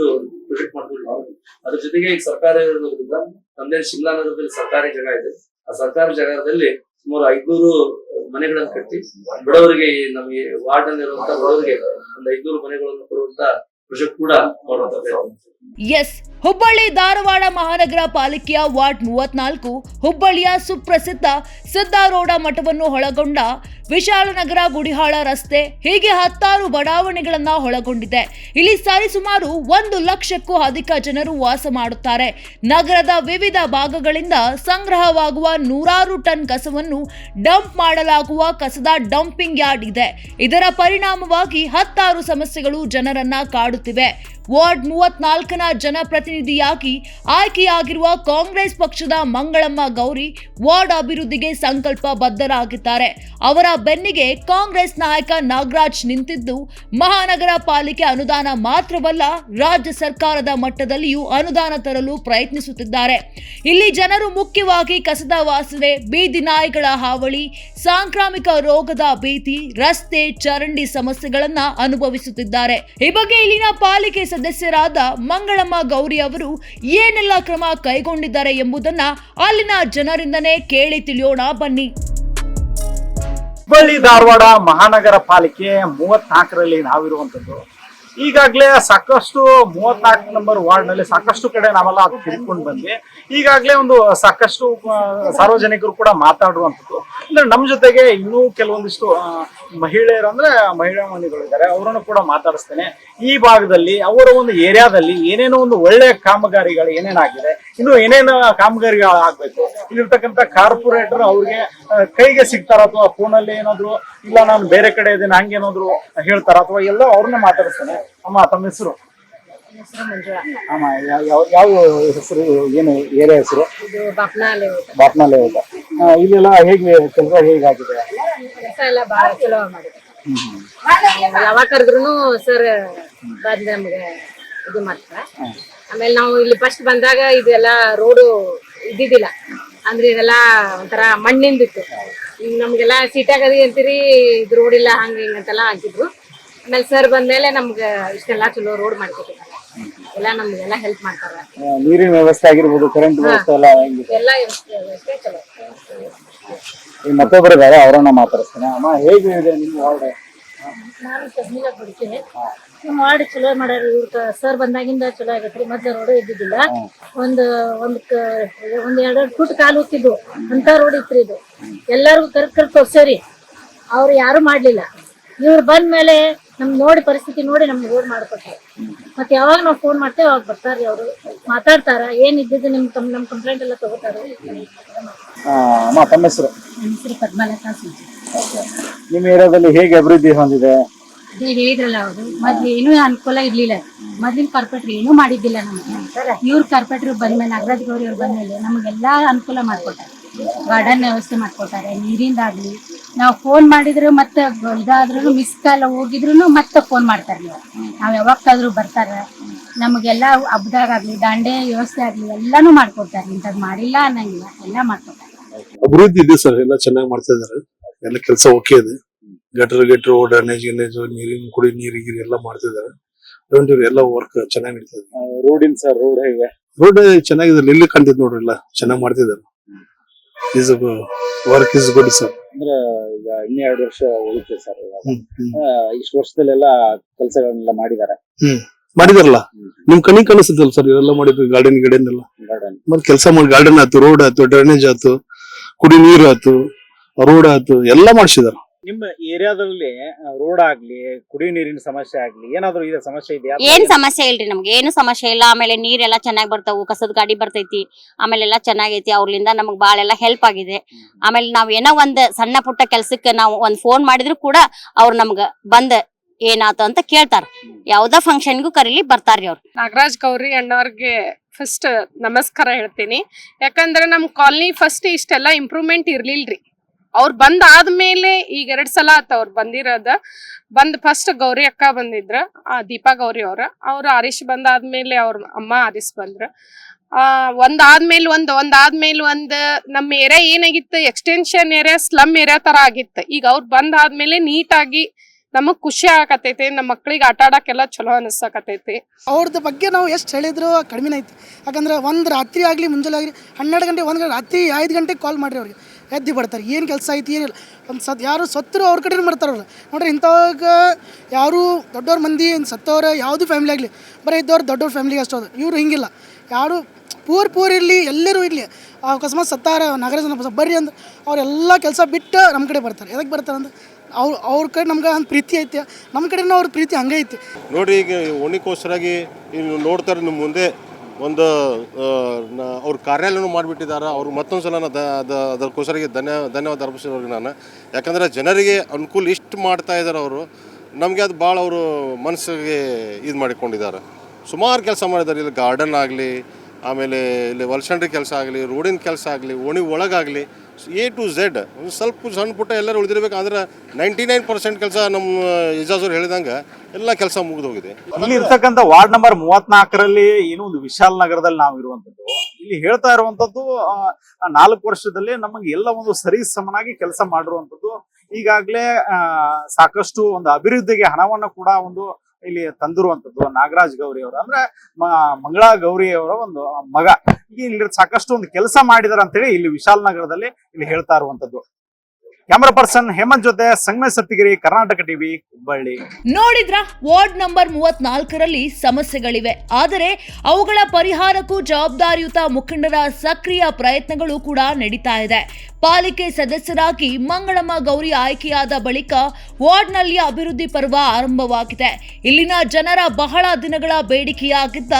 ಪ್ರೊಜೆಕ್ಟ್ ಮಾಡ್ತೀವಿ ನಾವು. ಅದ್ರ ಜೊತೆಗೆ ಈಗ ಸರ್ಕಾರ ಇರೋದ್ರಿಂದ ನಮ್ದೇನು ಶಿಮ್ಲಾ ನಗರದಲ್ಲಿ ಸರ್ಕಾರಿ ಜಾಗ ಇದೆ. ಆ ಸರ್ಕಾರಿ ಜಾಗದಲ್ಲಿ ಸುಮಾರು ಐದ್ನೂರು ಮನೆಗಳನ್ನು ಕಟ್ಟಿ ಬಡವರಿಗೆ ನಮಗೆ ವಾರ್ಡ್ ಅಲ್ಲಿ ಇರುವಂತ ಬಡವರಿಗೆ ಒಂದು ಐದ್ನೂರು ಮನೆಗಳನ್ನು ಕೊಡುವಂತ ಕೂಡ ಎಸ್ ಹುಬ್ಬಳ್ಳಿ ಧಾರವಾಡ ಮಹಾನಗರ ಪಾಲಿಕೆಯ ವಾರ್ಡ್ ಮೂವತ್ನಾಲ್ಕು, ಹುಬ್ಬಳ್ಳಿಯ ಸುಪ್ರಸಿದ್ಧ ಸಿದ್ದಾರೂಢ ಮಠವನ್ನು ಒಳಗೊಂಡ ವಿಶಾಲನಗರ ಗುಡಿಹಾಳ ರಸ್ತೆ ಹೀಗೆ ಹತ್ತಾರು ಬಡಾವಣೆಗಳನ್ನ ಒಳಗೊಂಡಿದೆ. ಇಲ್ಲಿ ಸರಿಸುಮಾರು ಒಂದು ಲಕ್ಷಕ್ಕೂ ಅಧಿಕ ಜನರು ವಾಸ ಮಾಡುತ್ತಾರೆ. ನಗರದ ವಿವಿಧ ಭಾಗಗಳಿಂದ ಸಂಗ್ರಹವಾಗುವ ನೂರಾರು ಟನ್ ಕಸವನ್ನು ಡಂಪ್ ಮಾಡಲಾಗುವ ಕಸದ ಡಂಪಿಂಗ್ ಯಾರ್ಡ್ ಇದೆ. ಇದರ ಪರಿಣಾಮವಾಗಿ ಹತ್ತಾರು ಸಮಸ್ಯೆಗಳು ಜನರನ್ನ ಕಾಡುತ್ತಿವೆ ವಾರ್ಡ್ ಮೂವತ್ನಾಲ್ಕನ ಜನಪ್ರತಿನಿಧಿಯಾಗಿ ಆಯ್ಕೆಯಾಗಿರುವ ಕಾಂಗ್ರೆಸ್ ಪಕ್ಷದ ಮಂಗಳಮ್ಮ ಗೌರಿ ವಾರ್ಡ್ ಅಭಿವೃದ್ಧಿಗೆ ಸಂಕಲ್ಪ ಬದ್ಧರಾಗಿದ್ದಾರೆ ಅವರ ಬೆನ್ನಿಗೆ ಕಾಂಗ್ರೆಸ್ ನಾಯಕ ನಾಗರಾಜ್ ನಿಂತಿದ್ದು, ಮಹಾನಗರ ಪಾಲಿಕೆ ಅನುದಾನ ಮಾತ್ರವಲ್ಲ, ರಾಜ್ಯ ಸರ್ಕಾರದ ಮಟ್ಟದಲ್ಲಿಯೂ ಅನುದಾನ ತರಲು ಪ್ರಯತ್ನಿಸುತ್ತಿದ್ದಾರೆ. ಇಲ್ಲಿ ಜನರು ಮುಖ್ಯವಾಗಿ ಕಸದ ವಾಸನೆ ಬೀದಿ ನಾಯಿಗಳ ಹಾವಳಿ, ಸಾಂಕ್ರಾಮಿಕ ರೋಗದ ಭೀತಿ, ರಸ್ತೆ ಚರಂಡಿ ಸಮಸ್ಯೆಗಳನ್ನ ಅನುಭವಿಸುತ್ತಿದ್ದಾರೆ. ಈ ಬಗ್ಗೆ ಇಲ್ಲಿನ ಪಾಲಿಕೆ ಸದಸ್ಯರಾದ ಮಂಗಳಮ್ಮ ಗೌರಿ ಅವರು ಏನೆಲ್ಲ ಕ್ರಮ ಕೈಗೊಂಡಿದ್ದಾರೆ ಎಂಬುದನ್ನ ಅಲ್ಲಿನ ಜನರಿಂದನೇ ಕೇಳಿ ತಿಳಿಯೋಣ, ಬನ್ನಿ. ಹುಬ್ಬಳ್ಳಿ, ಧಾರವಾಡ ಮಹಾನಗರ ಪಾಲಿಕೆ ಮೂವತ್ನಾಲ್ಕರಲ್ಲಿ ನಾವಿರುವಂತದ್ದು ಈಗಾಗಲೇ ಸಾಕಷ್ಟು ಮೂವತ್ನಾಲ್ಕು ನಂಬರ್ ವಾರ್ಡ್ನಲ್ಲಿ ಸಾಕಷ್ಟು ಕಡೆ ನಾವೆಲ್ಲ ಅದು ತಿಳ್ಕೊಂಡು ಬಂದ್ವಿ. ಈಗಾಗಲೇ ಒಂದು ಸಾಕಷ್ಟು ಸಾರ್ವಜನಿಕರು ಕೂಡ ಮಾತಾಡುವಂಥದ್ದು. ಅಂದ್ರೆ ನಮ್ಮ ಜೊತೆಗೆ ಇನ್ನೂ ಕೆಲವೊಂದಿಷ್ಟು ಮಹಿಳೆಯರು ಅಂದ್ರೆ ಮಹಿಳಾ ಮಣಿಗಳು ಇದ್ದಾರೆ ಅವರನ್ನು ಕೂಡ ಮಾತಾಡಿಸ್ತೇನೆ. ಈ ಭಾಗದಲ್ಲಿ ಅವರ ಒಂದು ಏರಿಯಾದಲ್ಲಿ ಏನೇನೋ ಒಂದು ಒಳ್ಳೆಯ ಕಾಮಗಾರಿಗಳು ಏನೇನಾಗಿದೆ ಇನ್ನು ಏನೇನು ಕಾಮಗಾರಿಗಳು ಆಗ್ಬೇಕು? ಇಲ್ಲಿರ್ತಕ್ಕಂಥ ಕಾರ್ಪೊರೇಟರ್ ಅವ್ರಿಗೆ ಕೈಗೆ ಸಿಗ್ತಾರ ಅಥವಾ ಫೋನಲ್ಲಿ ಏನಾದ್ರು ಇಲ್ಲ ನಾನು ಬೇರೆ ಕಡೆ ಇದ್ದೀನಿ ಹಂಗೇನಾದ್ರು ಹೇಳ್ತಾರ ಅಥವಾ ಎಲ್ಲ ಅವ್ರನ್ನ ಮಾತಾಡ್ತಾನೆ? ಅಮ್ಮ ತಮ್ಮ ಹೆಸರು? ಅಮ್ಮ ಯಾವ- ಯಾವ ಯಾವ ಹೆಸರು ಏನು ಏರಿಯಾ ಹೆಸರು? ಬಾಪ್ನಾಲೆ ಇಲ್ಲೆಲ್ಲ ಹೇಗೆ ಕೆಲಸ ಹೇಗಾಗಿದೆ? ಎಲ್ಲ ಬಹಳ ಚಲೋ ಮಾಡಿದ್ರು. ಯಾವಾಗ ಕರೆದ್ರು ಸರ್ ಬಂದ್ ನಮ್ಗೆ ಇದು ಮಾಡ್ತಾರ. ಆಮೇಲೆ ನಾವು ಇಲ್ಲಿ ಫಸ್ಟ್ ಬಂದಾಗ ಇದೆಲ್ಲ ರೋಡು ಇದ್ದಿದ್ದಿಲ್ಲ. ಅಂದ್ರೆ ಇದೆಲ್ಲ ಒಂಥರ ಮಣ್ಣಿಂದಿತ್ತು. ಈಗ ನಮ್ಗೆಲ್ಲ ಸೀಟಾಗದಿ ಅಂತೀರಿ ಇದು ರೋಡ್ ಇಲ್ಲ ಹಂಗ ಹಿಂಗ ಅಂತೆಲ್ಲ ಅಂತಿದ್ರು ಆಮೇಲೆ ಸರ್ ಬಂದ್ಮೇಲೆ ನಮ್ಗೆ ಇಷ್ಟೆಲ್ಲ ಚಲೋ ರೋಡ್ ಮಾಡ್ಕೊಟ್ಟಿದ್ದಾರೆ. ಎಲ್ಲ ನಮ್ಗೆಲ್ಲ ಹೆಲ್ಪ್ ಮಾಡ್ತಾರ. ನೀರಿನ ವ್ಯವಸ್ಥೆ ಆಗಿರ್ಬೋದು ಕರೆಂಟ್ ವ್ಯವಸ್ಥೆ ಎಲ್ಲ ಎಲ್ಲ ವ್ಯವಸ್ಥೆ ಚಲೋ. ಈಗ ಮತ್ತೊಬ್ಬರು ಇದ್ದಾರೆ ಅವರನ್ನ ಮಾತಾಡಿಸ್ತೇನೆ. ಅಮ್ಮ, ಹೇಗೆ ಇದೆ ನಿಮ್ಮ ವಾರ್ಡ್? ನಾನು ತಸ್ಮೀಲ ಕೊಡ್ತೀನಿ ವಾರ್ಡ್ ಚಲೋ ಮಾಡ್ಯಾರ ಇವ್ರ ಸರ್ ಬಂದಾಗಿಂದ ಚಲೋ ಆಗೈತ್ರಿ ಮತ್ತೆ ರೋಡ್ ಇದ್ದಿದ್ದಿಲ್ಲ. ಒಂದು, ಒಂದ್ ಒಂದ್ ಎರಡ್ ಫುಟ್ ಕಾಲು ಹೋಗ್ತಿದ್ವು ಅಂತ ರೋಡ್ ಇತ್ರಿ ಇದು. ಎಲ್ಲಾರ್ಗು ಕರ್ಕರ್ ತೋರ್ಸೇರಿ ಅವ್ರು ಯಾರು ಮಾಡ್ಲಿಲ್ಲ. ಇವ್ರು ಬಂದ ಮೇಲೆ ನಮ್ ನೋಡಿ ಪರಿಸ್ಥಿತಿ ನೋಡಿ ನಮ್ಗೆ ರೋಡ್ ಮಾಡ್ಕೊಟ್ರು. ಮತ್ತೆ ಯಾವಾಗ ನಾವು ಫೋನ್ ಮಾಡ್ತೇವೆ ಅವಾಗ ಬರ್ತಾರೆ ಅವರು. ಮಾತಾಡ್ತಾರ ಏನ್ ಇದ್ದಿದ್ದು ನಿಮ್ ಕಂ- ನಮ್ ಕಂಪ್ಲೇಂಟ್ ಎಲ್ಲ ತಗೋತಾರೆ ಆ, ಅಮ್ಮ ತಮ್ಮ ಹೆಸರು? ನನ್ನ ಹೆಸರು ಪದ್ಮಲತಾ ಸುಜಿ. ನಿಮ್ಮ ಏರಿಯಾದಲ್ಲಿ ಹೇಗೆ ಅಭಿವೃದ್ಧಿ ಹೊಂದಿದೆ? ಅದೇ ಹೇಳಿದ್ರಲ್ಲ ಅವರು ಮೊದ್ಲು ಏನೂ ಅನುಕೂಲ ಇರ್ಲಿಲ್ಲ. ಮೊದ್ಲಿನ ಕಾರ್ಪೊರೇಟರ್ ಏನೂ ಮಾಡಿದ್ದಿಲ್ಲ ನಮ್ಗೆ. ಇವ್ರ ಕಾರ್ಪೊರೇಟರ್ ಬಂದ್ಮೇಲೆ ನಾಗರಾಜ್ ಗೌರಿ ಅವ್ರು ಬಂದ್ಮೇಲೆ ನಮಗೆಲ್ಲಾ ಅನುಕೂಲ ಮಾಡ್ಕೊಟ್ಟಾರೆ. ಗಾರ್ಡನ್ ವ್ಯವಸ್ಥೆ ಮಾಡ್ಕೊಟ್ಟಾರೆ ನೀರಿಂದಾಗ್ಲಿ ನಾವು ಫೋನ್ ಮಾಡಿದ್ರು ಮತ್ತೆ ಇದಾದ್ರೂ ಮಿಸ್ ಕಾಲ್ ಹೋಗಿದ್ರು ಮತ್ತೆ ಫೋನ್ ಮಾಡ್ತಾರೆ ನೀವು ನಾವ್ ಯಾವಾಗಾದ್ರೂ ಬರ್ತಾರ. ನಮಗೆಲ್ಲ ಹಬ್ಬದಾಗಾಗ್ಲಿ ದಾಂಡೆ ವ್ಯವಸ್ಥೆ ಆಗ್ಲಿ ಎಲ್ಲಾನು ಮಾಡ್ಕೊಡ್ತಾರೆ. ಇಂಥದ್ ಮಾಡಿಲ್ಲ ಅನ್ನಂಗಿಲ್ಲ. ಎಲ್ಲ ಮಾಡ್ಕೊಡ್ತಾರೆ. ಅಭಿವೃದ್ಧಿ ಇದೆ ಸರ್. ಎಲ್ಲ ಚೆನ್ನಾಗಿ ಮಾಡ್ತಾ ಇದಾರೆ. ಎಲ್ಲ ಕೆಲಸ ಓಕೆ ಇದೆ. ಗಟ್ರ ಗಟ್ರ ಡ್ಯಾನೇಜ್ ಗಿನೇಜ್ ನೀರಿನ ಕುಡಿ ನೀರು ಗೀರು ಎಲ್ಲ ಮಾಡ್ತಿದ್ದಾರೆ ಎಲ್ಲ ವರ್ಕ್ ಚೆನ್ನಾಗಿ ನಡೀತಾ ಇದೆ. ರೋಡಿನ ಸರ್ ರೋಡ್ ಹೇಗೆ? ರೋಡ್ ಚೆನ್ನಾಗಿದೆ. ಇಲ್ಲಿ ಕಂಡಿದ್ ನೋಡ್ರಿ ಎಲ್ಲ. ಚೆನ್ನಾಗಿ ಮಾಡ್ತಿದ್ದಾರೆ is work is good sir ಅಂದ್ರೆ ಈಗ ಇನ್ನೆರಡು ವರ್ಷ ಉಳಿತೆ ಸರ್. ಇಷ್ಟು ವರ್ಷದಲ್ಲೆಲ್ಲ ಕೆಲಸಗಳನ್ನೆಲ್ಲ ಮಾಡಿದ್ದಾರೆ ಹ್ಮ್. ಮಾಡಿದಾರಲ್ಲ? ನಿಮ್ ಕಣ್ಣಿಗೆ ಕಾಣಿಸುತ್ತಲ್ಲ ಸರ್ ಇವೆಲ್ಲ ಮಾಡಿದ್ರು ಗಾರ್ಡನ್ ಗಿಡನ್ ಎಲ್ಲ? ಗಾರ್ಡನ್ ಮತ್ತೆ ಕೆಲಸ ಮಾಡಿ ಗಾರ್ಡನ್ ಆಯ್ತು ರೋಡ್ ಆಯ್ತು ಡ್ರೈನೇಜ್ ಆಯ್ತು ಕುಡಿ ನೀರು ಆಯ್ತು ರೋಡ್ ಆಯ್ತು ಎಲ್ಲ ಮಾಡ್ಸಿದಾರ. ನಿಮ್ಮ ಏರಿಯಾದಲ್ಲಿ ರೋಡ್ ಆಗ್ಲಿ ಕುಡಿಯೋ ನೀರಿನ ಸಮಸ್ಯೆ ಆಗ್ಲಿ ಏನಾದ್ರು ಇದೆ ಸಮಸ್ಯೆ ಇದೆಯಾ? ಏನ್ ಸಮಸ್ಯೆ ಇಲ್ರಿ ನಮ್ಗೆ ಏನು ಸಮಸ್ಯೆ ಇಲ್ಲ. ಆಮೇಲೆ ನೀರೆಲ್ಲ ಚೆನ್ನಾಗಿ ಬರ್ತಾವು ಕಸದ ಗಾಡಿ ಬರ್ತೈತಿ ಆಮೇಲೆ ಎಲ್ಲ ಚೆನ್ನಾಗೈತಿ ಅವ್ರಲಿಂದ ನಮಗ್ ಬಾಳ ಎಲ್ಲಾ ಹೆಲ್ಪ್ ಆಗಿದೆ ಆಮೇಲೆ ನಾವ್ ಏನೋ ಒಂದ್ ಸಣ್ಣ ಪುಟ್ಟ ಕೆಲ್ಸಕ್ಕೆ ನಾವು ಒಂದ್ ಫೋನ್ ಮಾಡಿದ್ರು ಕೂಡ ಅವ್ರು ನಮ್ಗ ಬಂದ್ ಏನಾತ ಅಂತ ಕೇಳ್ತಾರ. ಯಾವ್ದ ಫಂಕ್ಷನ್ಗೂ ಕರೀಲಿ ಬರ್ತಾರ್ರಿ ಅವ್ರು. ನಾಗರಾಜ್ ಗೌರಿ ಅಣ್ಣವ್ರಿಗೆ ಫಸ್ಟ್ ನಮಸ್ಕಾರ ಹೇಳ್ತೀನಿ. ಯಾಕಂದ್ರೆ ನಮ್ ಕಾಲನಿ ಫಸ್ಟ್ ಇಷ್ಟೆಲ್ಲ ಇಂಪ್ರೂವ್ಮೆಂಟ್ ಇರ್ಲಿಲ್ರಿ. ಅವ್ರು ಬಂದ್ ಆದ್ಮೇಲೆ ಈಗ ಎರಡ್ ಸಲ ಆತ ಅವ್ರು ಬಂದಿರೋದ. ಬಂದ್ ಫಸ್ಟ್ ಗೌರಿ ಅಕ್ಕ ಬಂದಿದ್ರ, ಆ ದೀಪಾ ಗೌರಿ ಅವ್ರ. ಅವ್ರ ಹರೀಶ್ ಬಂದಾದ್ಮೇಲೆ ಅವ್ರ ಅಮ್ಮ ಹರೀಶ್ ಬಂದ್ರ. ಆ ಒಂದ್ ಆದ್ಮೇಲೆ ಒಂದ್ ಒಂದ್ ಆದ್ಮೇಲೆ ಒಂದ್ ನಮ್ಮ ಏರಿಯಾ ಏನಾಗಿತ್ತು ಎಕ್ಸ್ಟೆನ್ಷನ್ ಏರಿಯಾ ಸ್ಲಮ್ ಏರಿಯಾ ತರ ಆಗಿತ್ತು. ಈಗ ಅವ್ರು ಬಂದ್ ಆದ್ಮೇಲೆ ನೀಟಾಗಿ ನಮಗ್ ಖುಷಿ ಆಗತೈತಿ ನಮ್ಮ ಮಕ್ಳಿಗೆ ಆಟ ಆಡಕ್ಕೆಲ್ಲ ಚಲೋ ಅನಿಸಕತೈತಿ ಅವ್ರದ್ದು ಬಗ್ಗೆ ನಾವು ಎಷ್ಟು ಹೇಳಿದ್ರು ಕಡಿಮೆ ಐತಿ. ಯಾಕಂದ್ರೆ ಒಂದು ರಾತ್ರಿ ಆಗಲಿ, ಮುಂಜಾನೆ ಆಗಲಿ, ಹನ್ನೆರಡು ಗಂಟೆ ಒಂದು ರಾತ್ರಿ ಐದು ಗಂಟೆಗೆ ಕಾಲ್ ಮಾಡ್ರಿ ಅವ್ರಿಗೆ. ಎದ್ದು ಬರ್ತಾರೆ ಏನು ಕೆಲಸ ಐತಿ ಏನಿಲ್ಲ. ಒಂದು ಸತ್ ಯಾರು ಸತ್ತರು ಅವ್ರ ಕಡೆನೇ ಮಾಡ್ತಾರೆ ಅವ್ರು. ನೋಡ್ರಿ, ಇಂಥವಾಗ ಯಾರು ದೊಡ್ಡವ್ರ ಮಂದಿ ಸತ್ತವ್ರು ಯಾವುದು ಫ್ಯಾಮಿಲಿ ಆಗಲಿ. ಬರೀ ಇದ್ದವ್ರು ದೊಡ್ಡವ್ರ ಫ್ಯಾಮಿಲಿಗೆ ಅಷ್ಟೋದು ಇವರು ಹಿಂಗಿಲ್ಲ. ಯಾರು ಪೂರ್ ಪೂರ್ ಇರಲಿ, ಎಲ್ಲರೂ ಇರಲಿ. ಅಕಸ್ಮಾತ್ ಸತ್ತಾರ ನಗರ ಜನ ಬರ್ರಿ ಅಂದ್ರೆ ಅವರೆಲ್ಲ ಕೆಲಸ ಬಿಟ್ಟು ನಮ್ಮ ಕಡೆ ಬರ್ತಾರೆ. ಎದಕ್ಕೆ ಬರ್ತಾರೆ ಅಂದ್ರೆ ಅವ್ರು ಅವ್ರ ಕಡೆ ನಮ್ಗೆ ಒಂದು ಪ್ರೀತಿ ಐತೆ. ನಮ್ಮ ಕಡೆನೂ ಅವ್ರ ಪ್ರೀತಿ ಹಂಗೆ ಐತಿ. ನೋಡ್ರಿ ಈಗ ಓಣಿಕೋಸ್ಕರಾಗಿ ನೀವು ನೋಡ್ತಾರೆ ನಿಮ್ಮ ಮುಂದೆ. ಒಂದು ಅವ್ರ ಕಾರ್ಯಾಲಯನೂ ಮಾಡಿಬಿಟ್ಟಿದ್ದಾರೆ. ಅವ್ರು ಮತ್ತೊಂದು ಸಲ ನಾನು ದ, ದ- ಅದಕ್ಕೋಸ್ಕರ ಧನ್ಯ, ಧನ್ಯವಾದ ಅರ್ಪಿಸ್ತೀನಿ ಅವ್ರಿಗೆ ನಾನು. ಯಾಕಂದರೆ ಜನರಿಗೆ ಅನುಕೂಲ ಇಷ್ಟು ಮಾಡ್ತಾ ಇದ್ದಾರೆ ಅವರು. ನಮಗೆ ಅದು ಭಾಳ ಅವರು ಮನಸ್ಸಿಗೆ ಇದು ಮಾಡಿಕೊಂಡಿದ್ದಾರೆ. ಸುಮಾರು ಕೆಲಸ ಮಾಡಿದ್ದಾರೆ. ಇಲ್ಲಿ ಗಾರ್ಡನ್ ಆಗಲಿ, ಆಮೇಲೆ ಇಲ್ಲಿ ವಲ್ಸಂಡ್ರಿ ಕೆಲಸ ಆಗಲಿ, ರೋಡಿನ ಕೆಲಸ ಆಗಲಿ, ಓಣಿ ಒಳಗಾಗಲಿ ಎ ಟು ಝೆಡ್ ಸ್ವಲ್ಪ ಸಣ್ಣ ಪುಟ್ಟ ಎಲ್ಲರೂ ಉಳಿದಿರ್ಬೇಕು, ಆದ್ರೆ ನೈಂಟಿ ನೈನ್ ಪರ್ಸೆಂಟ್ ಕೆಲಸ ನಮ್ಮ ಇಜಾಜ್ ಹೇಳಿದಂಗ ಎಲ್ಲ ಕೆಲಸ ಮುಗಿದು ಹೋಗಿದೆ ಇಲ್ಲಿ ಇರ್ತಕ್ಕಂಥ ವಾರ್ಡ್ ನಂಬರ್ ಮೂವತ್ನಾಲ್ಕರಲ್ಲಿ ಏನು ಒಂದು ವಿಶಾಲ್ ನಗರದಲ್ಲಿ ನಾವು ಇರುವಂತದ್ದು ಇಲ್ಲಿ ಹೇಳ್ತಾ ಇರುವಂತದ್ದು ನಾಲ್ಕು ವರ್ಷದಲ್ಲಿ ನಮಗೆ ಎಲ್ಲ ಒಂದು ಸರಿ ಸಮನಾಗಿ ಕೆಲಸ ಮಾಡಿರುವಂತದ್ದು ಈಗಾಗಲೇ ಸಾಕಷ್ಟು ಒಂದು ಅಭಿವೃದ್ಧಿಗೆ ಹಣವನ್ನು ಕೂಡ ಒಂದು ಇಲ್ಲಿ ತಂದಿರುವಂತದ್ದು ನಾಗರಾಜ್ ಗೌರಿ ಅವರು. ಅಂದ್ರೆ ಮಂಗಳಾ ಗೌರಿ ಅವರ ಒಂದು ಮಗ. ಇಲ್ಲಿ ಸಾಕಷ್ಟು ಒಂದು ಕೆಲಸ ಮಾಡಿದಾರೆ ಅಂತೇಳಿ ಇಲ್ಲಿ ವಿಶಾಲ್ ನಗರದಲ್ಲಿ ಇಲ್ಲಿ ಹೇಳ್ತಾ ಇರುವಂತದ್ದು. ಕ್ಯಾಮರಾ ಪರ್ಸನ್ ಹೇಮಂತ್ ಜೊತೆ ಸಂಗಮ ಸತ್ತಿಗಿರಿ, ಕರ್ನಾಟಕ ಟಿವಿ ಹುಬ್ಬಳ್ಳಿ. ನೋಡಿದ್ರ ವಾರ್ಡ್ ನಂಬರ್ ಮೂವತ್ನಾಲ್ಕರಲ್ಲಿ ಸಮಸ್ಯೆಗಳಿವೆ. ಆದರೆ ಅವುಗಳ ಪರಿಹಾರಕ್ಕೂ ಜವಾಬ್ದಾರಿಯುತ ಮುಖಂಡರ ಸಕ್ರಿಯ ಪ್ರಯತ್ನಗಳು ಕೂಡ ನಡೀತಾ ಇದೆ. ಪಾಲಿಕೆ ಸದಸ್ಯರಾಗಿ ಮಂಗಳಮ್ಮ ಗೌರಿ ಆಯ್ಕೆಯಾದ ಬಳಿಕ ವಾರ್ಡ್ನಲ್ಲಿ ಅಭಿವೃದ್ಧಿ ಪರ್ವ ಆರಂಭವಾಗಿದೆ. ಇಲ್ಲಿನ ಜನರ ಬಹಳ ದಿನಗಳ ಬೇಡಿಕೆಯಾಗಿದ್ದ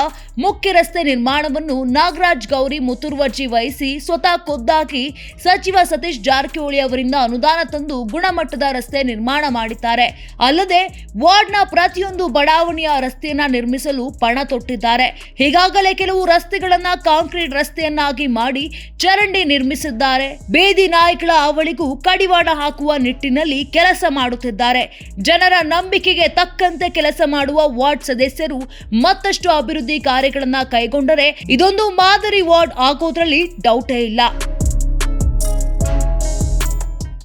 ಮುಖ್ಯ ರಸ್ತೆ ನಿರ್ಮಾಣವನ್ನು ನಾಗರಾಜ್ ಗೌರಿ ಮುತುರ್ವರ್ಜಿ ವಹಿಸಿ ಸ್ವತಃ ಖುದ್ದಾಗಿ ಸಚಿವ ಸತೀಶ್ ಜಾರಕಿಹೊಳಿ ಅವರಿಂದ ಅನುದಾನ ತಂದು ಗುಣಮಟ್ಟದ ರಸ್ತೆ ನಿರ್ಮಾಣ ಮಾಡಿದ್ದಾರೆ. ಅಲ್ಲದೆ ವಾರ್ಡ್ನ ಪ್ರತಿಯೊಂದು ಬಡಾವಣೆಯ ರಸ್ತೆಯನ್ನ ನಿರ್ಮಿಸಲು ಪಣ ತೊಟ್ಟಿದ್ದಾರೆ. ಈಗಾಗಲೇ ಕೆಲವು ರಸ್ತೆಗಳನ್ನ ಕಾಂಕ್ರೀಟ್ ರಸ್ತೆಯನ್ನಾಗಿ ಮಾಡಿ ಚರಂಡಿ ನಿರ್ಮಿಸಿದ್ದಾರೆ. ಬೇದಿ ನಾಯಕಳ ಅವಳಿಗೂ ಕಡಿವಾಣ ಹಾಕುವ ನಿಟ್ಟಿನಲ್ಲಿ ಕೆಲಸ ಮಾಡುತ್ತಿದ್ದಾರೆ. ಜನರ ನಂಬಿಕೆಗೆ ತಕ್ಕಂತೆ ಕೆಲಸ ಮಾಡುವ ವಾರ್ಡ್ ಸದಸ್ಯರು ಮತ್ತಷ್ಟು ಅಭಿವೃದ್ಧಿ ಕಾರ್ಯಗಳನ್ನ ಕೈಗೊಂಡರೆ ಇದೊಂದು ಮಾದರಿ ವಾರ್ಡ್ ಆಗೋದ್ರಲ್ಲಿ ಡೌಟೇ ಇಲ್ಲ.